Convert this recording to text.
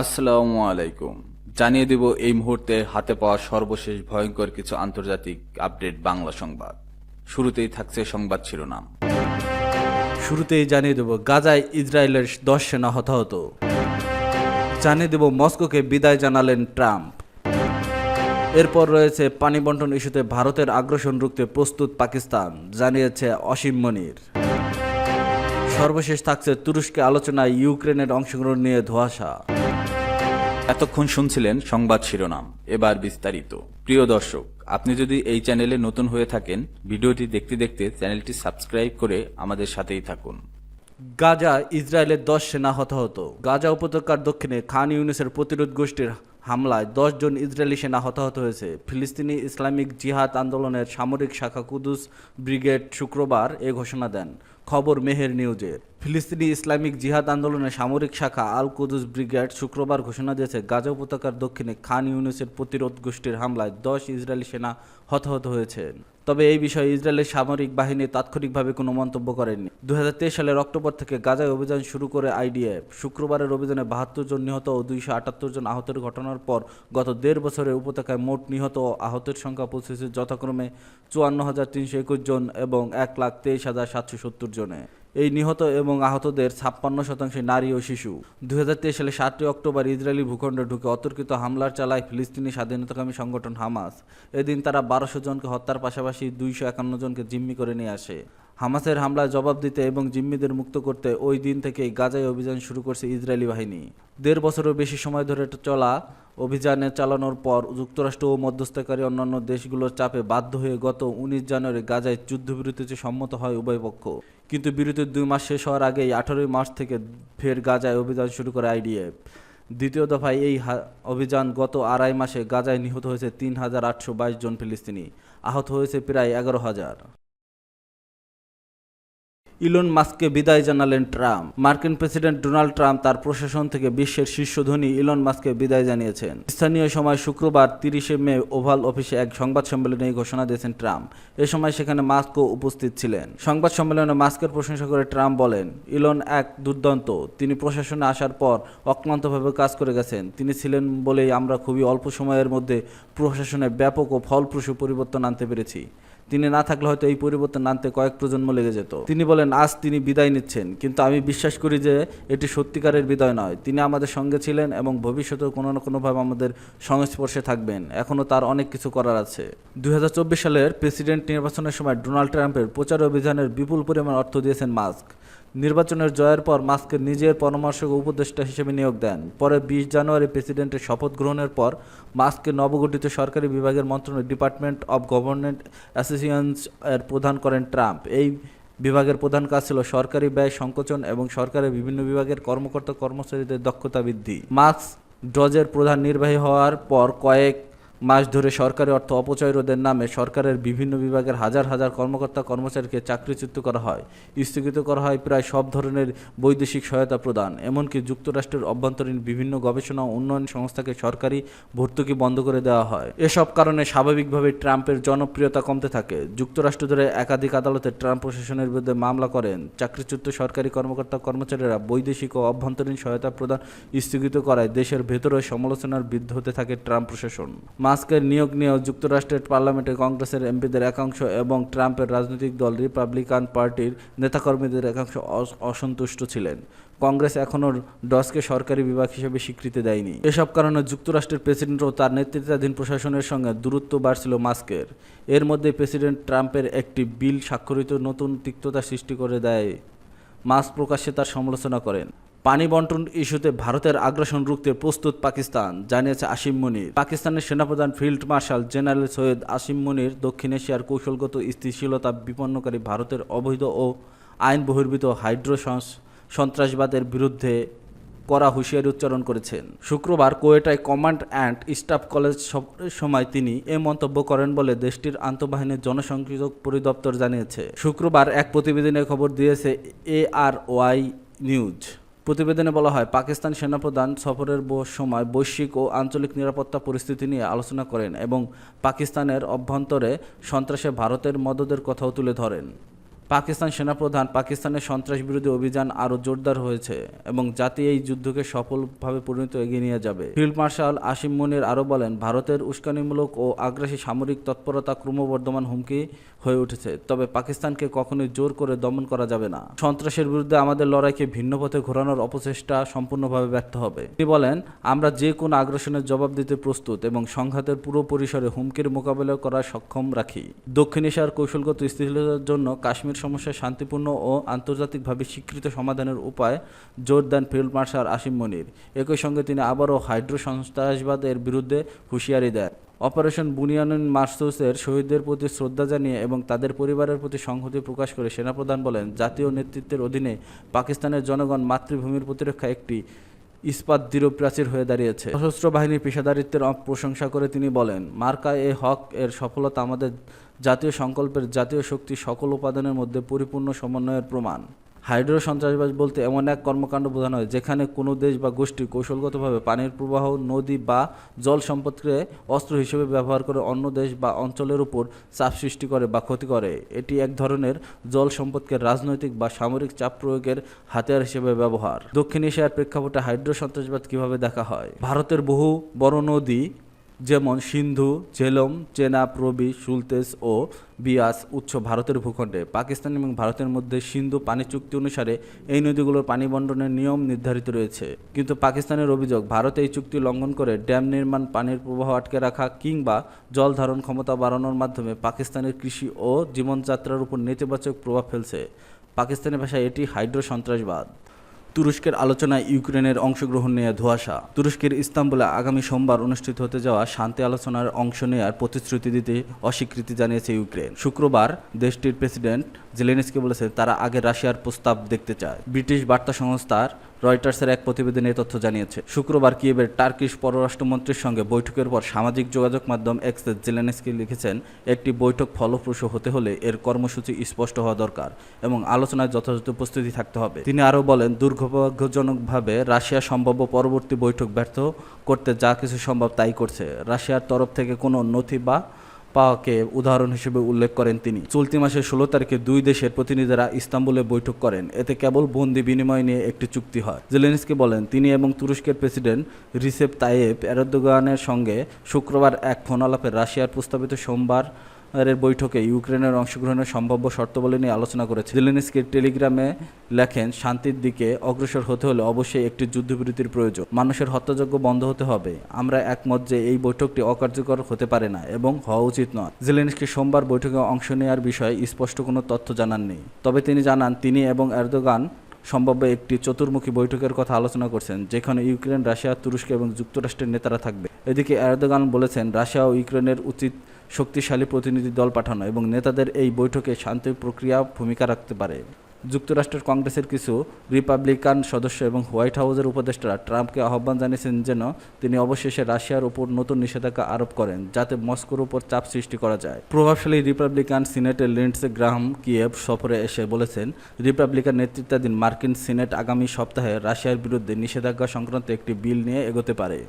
আসসালামু আলাইকুম। জানিয়ে দেব এই মুহূর্তে হাতে পাওয়া সর্বশেষ ভয়ঙ্কর কিছু আন্তর্জাতিক আপডেট বাংলা সংবাদ। শুরুতেই থাকছে সংবাদ শিরোনাম। শুরুতেই জানিয়ে দেব, গাজায় ইসরায়েলের দশ সেনা হতাহত। জানিয়ে দেব, মস্কোকে বিদায় জানালেন ট্রাম্প। এরপর রয়েছে পানি বন্টন ইস্যুতে ভারতের আগ্রাসন রুখতে প্রস্তুত পাকিস্তান, জানিয়েছে অসীম মনির। সর্বশেষ থাকছে তুরস্কে আলোচনায় ইউক্রেনের অংশগ্রহণ নিয়ে ধোঁয়াশা। এতক্ষণ শুনছিলেন সংবাদ শিরোনাম। এবার বিস্তারিত। প্রিয় দর্শক, আপনি যদি এই চ্যানেলে নতুন হয়ে থাকেন, ভিডিওটি দেখতে দেখতে চ্যানেলটি সাবস্ক্রাইব করে আমাদের সাথেই থাকুন। গাজা, ইসরায়েলের দশ সেনা হতাহত। গাজা উপত্যকার দক্ষিণে খান ইউনিসের প্রতিরোধ গোষ্ঠীর হামলায় জন ইসরায়েলি সেনা হতাহত হয়েছে। ফিলিস্তিনি ইসলামিক জিহাদ আন্দোলনের সামরিক শাখা কুদুস ব্রিগেড শুক্রবার এ ঘোষণা দেন। খবর মেহের নিউজের ফিলিস্তিনি ইসলামিক জিহাদ আন্দোলনের সামরিক শাখা আল কুদুস ব্রিগেড শুক্রবার ঘোষণা দিয়েছে, গাজা উপত্যকার দক্ষিণে খান ইউনুসের প্রতিরোধ গোষ্ঠীর হামলায় দশ ইসরায়েলি সেনা হতাহত হয়েছেন। তবে এই বিষয়ে ইসরায়েলের সামরিক বাহিনী তাৎক্ষণিকভাবে কোনো মন্তব্য করেনি দু হাজার তেইশ সালের অক্টোবর থেকে গাজায় অভিযান শুরু করে আইডিএফ। শুক্রবারের অভিযানে বাহাত্তর জন নিহত ও দুইশো আটাত্তর জন আহতের ঘটনার পর গত দেড় বছরে উপত্যকায় মোট নিহত ও আহতের সংখ্যা পৌঁছেছে যথাক্রমে চুয়ান্ন হাজার তিনশো একুশ জন এবং এক লাখ তেইশ হাজার সাতশো সত্তর জনে। এই নিহত এবং আহতদের ছাপ্পান্ন শতাংশ নারী ও শিশু। দুই হাজার তেইশ সালে সাতই অক্টোবর ইসরায়েলি ভূখণ্ডে ঢুকে অতর্কিত হামলার চালায় ফিলিস্তিনি স্বাধীনতাকামী সংগঠন হামাস। এদিন তারা বারোশো জনকে হত্যার পাশাপাশি দুইশো একান্ন জনকে জিম্মি করে নিয়ে আসে। হামাসের হামলায় জবাব দিতে এবং জিম্মিদের মুক্ত করতে ওই দিন থেকেই গাজায় অভিযান শুরু করছে ইসরায়েলি বাহিনী। দেড় বছরের বেশি সময় ধরে চলা অভিযানে চালানোর পর যুক্তরাষ্ট্র ও মধ্যস্থকারী অন্যান্য দেশগুলোর চাপে বাধ্য হয়ে গত উনিশ জানুয়ারি গাজায় যুদ্ধবিরতিতে সম্মত হয় উভয় পক্ষ। কিন্তু বিরতির দুই মাস শেষ হওয়ার আগেই আঠারোই মার্চ থেকে ফের গাজায় অভিযান শুরু করে আইডিএফ। দ্বিতীয় দফায় এই অভিযান গত আড়াই মাসে গাজায় নিহত হয়েছে তিন হাজার আটশো বাইশ জন ফিলিস্তিনি। আহত হয়েছে প্রায় এগারো হাজার। ইলন মাস্ককে বিদায় জানালেন ট্রাম্প। মার্কিন প্রেসিডেন্ট ডোনাল্ড ট্রাম্প তার প্রশাসন থেকে বিশ্বের শীর্ষ ধনী ইলন মাস্ককে বিদায় জানিয়েছেন। স্থানীয় সময় শুক্রবার তিরিশে মে ওভাল অফিসে এক সংবাদ সম্মেলনে এই ঘোষণা দিয়েছেন ট্রাম্প। এ সময় সেখানে মাস্কও উপস্থিত ছিলেন। সংবাদ সম্মেলনে মাস্কের প্রশংসা করে ট্রাম্প বলেন, ইলন এক দুর্দান্ত। তিনি প্রশাসনে আসার পর অক্লান্তভাবে কাজ করে গেছেন। তিনি ছিলেন বলেই আমরা খুবই অল্প সময়ের মধ্যে প্রশাসনে ব্যাপক ও ফলপ্রসূ পরিবর্তন আনতে পেরেছি। তিনি না থাকলে হয়তো এই পরিবর্তন আনতে কয়েক প্রজন্ম লেগে যেত। তিনি বলেন, আজ তিনি বিদায় নিচ্ছেন, কিন্তু আমি বিশ্বাস করি যে এটি সত্যিকারের বিদায় নয়। তিনি আমাদের সঙ্গে ছিলেন এবং ভবিষ্যতেও কোনো না কোনোভাবে আমাদের সংস্পর্শে থাকবেন। এখনও তার অনেক কিছু করার আছে। দুই হাজার চব্বিশ সালের প্রেসিডেন্ট নির্বাচনের সময় ডোনাল্ড ট্রাম্পের প্রচার অভিযানের বিপুল পরিমাণ অর্থ দিয়েছেন মাস্ক। নির্বাচনের জয়ের পর মাস্কের নিজের পরামর্শক উপদেষ্টা হিসেবে নিয়োগ দেন। পরে বিশ জানুয়ারি প্রেসিডেন্টের শপথ গ্রহণের পর মাস্ককে নবগঠিত সরকারি বিভাগের মন্ত্রণালয় ডিপার্টমেন্ট অব গভর্নমেন্ট অ্যাসোসিয়েশনস এর প্রধান করেন ট্রাম্প। এই বিভাগের প্রধান কাজ ছিল সরকারি ব্যয় সংকোচন এবং সরকারের বিভিন্ন বিভাগের কর্মকর্তা কর্মচারীদের দক্ষতা বৃদ্ধি। মাস্ক ডজের প্রধান নির্বাহী হওয়ার পর কয়েক মাস ধরে সরকারি অর্থ অপচয় রোধের নামে সরকারের বিভিন্ন বিভাগের হাজার হাজার কর্মকর্তা কর্মচারীকে চাকরিচ্যুত করা হয়। স্থগিত করা হয় প্রায় সব ধরনের বৈদেশিক সহায়তা প্রদান। এমনকি যুক্তরাষ্ট্রের অভ্যন্তরীণ বিভিন্ন গবেষণা উন্নয়ন সংস্থাকে সরকারি ভর্তুকি বন্ধ করে দেওয়া হয়। এসব কারণে স্বাভাবিকভাবে ট্রাম্পের জনপ্রিয়তা কমতে থাকে। যুক্তরাষ্ট্র ধরে একাধিক আদালতে ট্রাম্প প্রশাসনের বিরুদ্ধে মামলা করেন। চাকরিচ্যুত সরকারি কর্মকর্তা কর্মচারীরা বৈদেশিক ও অভ্যন্তরীণ সহায়তা প্রদান স্থগিত করায় দেশের ভেতরে সমালোচনার বৃদ্ধ হতে থাকে ট্রাম্প প্রশাসন। মাস্কের নিয়োগ নিয়েও যুক্তরাষ্ট্রের পার্লামেন্টে কংগ্রেসের এমপিদের একাংশ এবং ট্রাম্পের রাজনৈতিক দল রিপাবলিকান পার্টির নেতাকর্মীদের একাংশ অসন্তুষ্ট ছিলেন। কংগ্রেস এখনও ডসকে সরকারি বিভাগ হিসেবে স্বীকৃতি দেয়নি। এসব কারণে যুক্তরাষ্ট্রের প্রেসিডেন্ট ও তার নেতৃত্বাধীন প্রশাসনের সঙ্গে দূরত্ব বাড়ছিল মাস্কের। এর মধ্যে প্রেসিডেন্ট ট্রাম্পের একটি বিল স্বাক্ষরিত নতুন তিক্ততা সৃষ্টি করে দেয়। মাস্ক প্রকাশ্যে তার সমালোচনা করেন। পানি বন্টন ইস্যুতে ভারতের আগ্রাসন রুখতে প্রস্তুত পাকিস্তান, জানিয়েছে আসিম মনির। পাকিস্তানের সেনাপ্রধান field marshal general Syed Asim Munir দক্ষিণ এশিয়ার কৌশলগত স্থিতিশীলতা বিপন্নকারী ভারতের অবৈধ ও আইন বহির্ভূত হাইড্রোসন্স সন্ত্রাসবাদের বিরুদ্ধে করা হুঁশিয়ারি উচ্চারণ করেছেন। শুক্রবার কোয়েটায় কমান্ড অ্যান্ড স্টাফ কলেজ সময় তিনি এ মন্তব্য করেন বলে দেশটির আন্তঃবাহিনীর জনসংযোগ পরিদপ্তর জানিয়েছে। শুক্রবার এক প্রতিবেদনে খবর দিয়েছে এআরওয়াই নিউজ। প্রতিবেদনে বলা হয়, পাকিস্তান সেনাপ্রধান সফরের সময় বৈশ্বিক ও আঞ্চলিক নিরাপত্তা পরিস্থিতি নিয়ে আলোচনা করেন এবং পাকিস্তানের অভ্যন্তরে সন্ত্রাসে ভারতের মদদের কথাও তুলে ধরেন। পাকিস্তান সেনাপ্রধান পাকিস্তানের সন্ত্রাস বিরোধী অভিযান আরও জোরদার হয়েছে এবং জাতি এই যুদ্ধকে সফলভাবে পরিণত এগিয়ে নিয়ে যাবে। ফিল্ড মার্শাল আসিম মনির আরও বলেন, ভারতের উস্কানিমূলক ও আগ্রাসী সামরিক তৎপরতা ক্রমবর্ধমান হুমকি হয়ে উঠেছে, তবে পাকিস্তানকে কখনোই জোর করে দমন করা যাবে না। সন্ত্রাসের বিরুদ্ধে আমাদের লড়াইকে ভিন্ন পথে ঘোরানোর অপচেষ্টা সম্পূর্ণভাবে ব্যর্থ হবে। তিনি বলেন, আমরা যে কোনো আগ্রাসনের জবাব দিতে প্রস্তুত এবং সংঘাতের পুরো পরিসরে হুমকির মোকাবেলা করার সক্ষম রাখি। দক্ষিণ এশিয়ার কৌশলগত স্থিতিশীলতার জন্য কাশ্মীর সমস্যার শান্তিপূর্ণ ও আন্তর্জাতিকভাবে স্বীকৃত সমাধানের উপায় জোর দেন ফিল্ড মার্শাল আসিম মনির। একই সঙ্গে তিনি আবারও হাইড্রো সন্ত্রাসবাদের বিরুদ্ধে হুঁশিয়ারি দেন। অপারেশন বুনিয়ানুন মার্সুসের শহীদদের প্রতি শ্রদ্ধা জানিয়ে এবং তাদের পরিবারের প্রতি সংহতি প্রকাশ করে সেনাপ্রধান বলেন, জাতীয় নেতৃত্বের অধীনে পাকিস্তানের জনগণ মাতৃভূমির প্রতিরক্ষা একটি ইস্পাত দৃঢ় প্রাচীর হয়ে দাঁড়িয়েছে। সশস্ত্র বাহিনীর পেশাদারিত্বের প্রশংসা করে তিনি বলেন মার্কা এ হক এর সফলতা আমাদের জাতীয় সংকল্পের জাতীয় শক্তি সকল উপাদানের মধ্যে পরিপূর্ণ সমন্বয়ের প্রমাণ। হাইড্রো সন্ত্রাসবাদ বলতে এমন এক কর্মকাণ্ড বোঝানো হয়, যেখানে কোনো দেশ বা গোষ্ঠী কৌশলগতভাবে পানির প্রবাহ, নদী বা জল সম্পদকে অস্ত্র হিসেবে ব্যবহার করে অন্য দেশ বা অঞ্চলের উপর চাপ সৃষ্টি করে বা ক্ষতি করে। এটি এক ধরনের জল সম্পদকে রাজনৈতিক বা সামরিক চাপ প্রয়োগের হাতিয়ার হিসেবে ব্যবহার। দক্ষিণ এশিয়ার প্রেক্ষাপটে হাইড্রো সন্ত্রাসবাদ কীভাবে দেখা হয়? ভারতের বহু বড় নদী যেমন সিন্ধু, জেলম, চেনা, প্রবি সুলতেজ ও বিয়াস উৎস ভারতের ভূখণ্ডে। পাকিস্তান এবং ভারতের মধ্যে সিন্ধু পানি চুক্তি অনুসারে এই নদীগুলোর পানি বন্টনের নিয়ম নির্ধারিত রয়েছে। কিন্তু পাকিস্তানের অভিযোগ, ভারত এই চুক্তি লঙ্ঘন করে ড্যাম নির্মাণ, পানির প্রবাহ আটকে রাখা কিংবা জল ধারণ ক্ষমতা বাড়ানোর মাধ্যমে পাকিস্তানের কৃষি ও জীবনযাত্রার উপর নেতিবাচক প্রভাব ফেলছে। পাকিস্তানের ভাষায় এটি হাইড্রো সন্ত্রাসবাদ। তুরস্কের আলোচনায় ইউক্রেনের অংশগ্রহণ নিয়ে ধোঁয়াশা। তুরস্কের ইস্তাম্বুলে আগামী সোমবার অনুষ্ঠিত হতে যাওয়া শান্তি আলোচনার অংশ নেওয়ার প্রতিশ্রুতি দিতে অস্বীকৃতি জানিয়েছে ইউক্রেন। শুক্রবার দেশটির প্রেসিডেন্ট জেলেনস্কি বলেছেন, তারা আগে রাশিয়ার প্রস্তাব দেখতে চায়। ব্রিটিশ বার্তা সংস্থার রয়টার্সের এক প্রতিবেদনে তথ্য জানিয়েছে, শুক্রবার কিয়েভের টার্কিশ পররাষ্ট্রমন্ত্রীর সঙ্গে বৈঠকের পর সামাজিক যোগাযোগ মাধ্যম এক্সে জেলেনস্কি লিখেছেন, একটি বৈঠক ফলপ্রসূ হতে হলে এর কর্মসূচি স্পষ্ট হওয়া দরকার এবং আলোচনায় যথাযথ প্রস্তুতি থাকতে হবে। তিনি আরও বলেন দুর্ভাগ্যজনকভাবে রাশিয়া সম্ভাব্য পরবর্তী বৈঠক ব্যর্থ করতে যা কিছু সম্ভব তাই করছে। রাশিয়ার তরফ থেকে কোনো নথি বা পাওয়াকে উদাহরণ হিসেবে উল্লেখ করেন তিনি। চলতি মাসের ষোলো তারিখে দুই দেশের প্রতিনিধিরা ইস্তাম্বুলে বৈঠক করেন। এতে কেবল বন্দি বিনিময় নিয়ে একটি চুক্তি হয়। জেলেনস্কি বলেন, তিনি এবং তুরস্কের প্রেসিডেন্ট রিসেপ তাইয়েব এরদোগানের সঙ্গে শুক্রবার এক ফোন আলাপে রাশিয়ার প্রস্তাবিত সোমবার এর বৈঠকে ইউক্রেনের অংশগ্রহণের সম্ভাব্য শর্তাবলী নিয়ে আলোচনা করেছে। জেলেনস্কির টেলিগ্রামে লেখেন, শান্তির দিকে অগ্রসর হতে হলে অবশ্যই একটি যুদ্ধবিরতির প্রয়োজন। মানুষের হত্যাযজ্ঞ বন্ধ হতে হবে। আমরা একমত যে এই বৈঠকটি অকার্যকর হতে পারে না এবং হওয়া উচিত নয়। জেলেনস্কি সোমবার বৈঠকে অংশ নেওয়ার বিষয়ে স্পষ্ট কোনো তথ্য জানাননি তবে তিনি জানান, তিনি এবং এরদোগান সম্ভাব্য একটি চতুর্মুখী বৈঠকের কথা আলোচনা করছেন, যেখানে ইউক্রেন, রাশিয়া, তুরস্ক এবং যুক্তরাষ্ট্রের নেতারা থাকবে। এদিকে এরদোগান বলেছেন, রাশিয়া ও ইউক্রেনের উচিত শক্তিশালী প্রতিনিধি দল পাঠানো এবং নেতাদের এই বৈঠকে শান্তি প্রক্রিয়া ভূমিকা রাখতে পারে। যুক্তরাষ্ট্রের কংগ্রেসের কিছু রিপাবলিকান সদস্য এবং হোয়াইট হাউসের উপদেষ্টারা ট্রাম্পকে আহ্বান জানিয়েছেন যেন তিনি অবশেষে রাশিয়ার উপর নতুন নিষেধাজ্ঞা আরোপ করেন, যাতে মস্কোর উপর চাপ সৃষ্টি করা যায়। প্রভাবশালী রিপাবলিকান সিনেটের লিন্ডসে গ্রাহাম কিয়েভ সফরে এসে বলেছেন, রিপাবলিকান নেতৃত্বাধীন মার্কিন সিনেট আগামী সপ্তাহে রাশিয়ার বিরুদ্ধে নিষেধাজ্ঞা সংক্রান্ত একটি বিল নিয়ে এগোতে পারে।